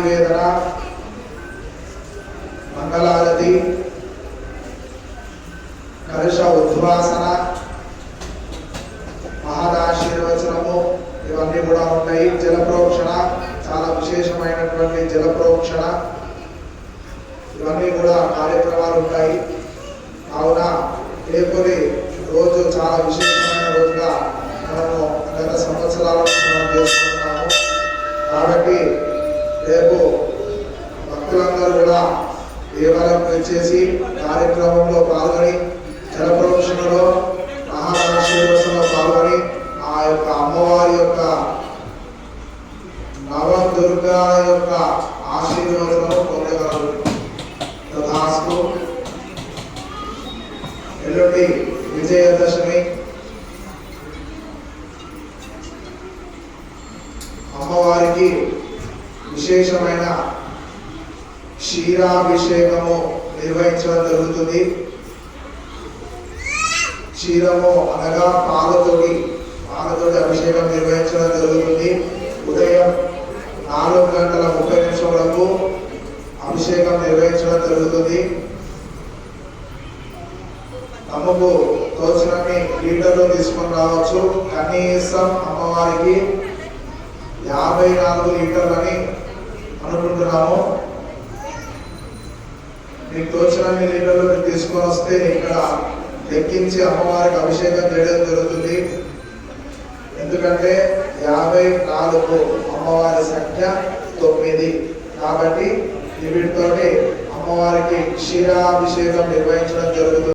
నివేదన మంగళారతి. కలుష ఉద్వాసన. మహాదాశీర్వచనము ఇవన్నీ కూడా ఉంటాయి. జలప్రోక్షణ. చాలా విశేషమైనటువంటి జలప్రోక్షణ. ఇవన్నీ కూడా కార్యక్రమాలు ఉంటాయి. కావున రేపుని రోజు చాలా విశేషమైన రోజుగా మనము గత సంవత్సరాలు మనం చేసుకుంటున్నాము. కాబట్టి రేపు భక్తులందరూ కూడా దేవాలయం వచ్చేసి కార్యక్రమంలో పాల్గొని జలప్రదర్శనలో మహాశివసంలో పాల్గొని ఆ యొక్క అమ్మవారి యొక్క నవదుర్గా యొక్క ఆశీర్వాదం పొందగలరు. తథాస్తు ఎల్లుండి విజయదశమి. అమ్మవారికి విశేషమైన క్షీరాభిషేకము నిర్వహించడం జరుగుతుంది. క్షీరము అనగా పాలతోటి పాలతోటి అభిషేకం నిర్వహించడం జరుగుతుంది. ఉదయం నాలుగు గంటల ముప్పై నిమిషములకు అభిషేకం నిర్వహించడం జరుగుతుంది. తమకు తోచినన్ని లీటర్లు తీసుకొని రావచ్చు. కనీసం అమ్మవారికి యాభై నాలుగు లీటర్ల అనుకుంటున్నాము. మీకు తోచినన్ని లీటర్లు మీరు తీసుకొని వస్తే ఇక్కడ లెక్కించి అమ్మవారికి అభిషేకం చేయడం జరుగుతుంది. ఎందుకంటే యాభై నాలుగు అమ్మవారి సంఖ్య తొమ్మిది. కాబట్టి వీటితోటి అమ్మవారికి క్షీరాభిషేకం నిర్వహించడం జరుగుతుంది.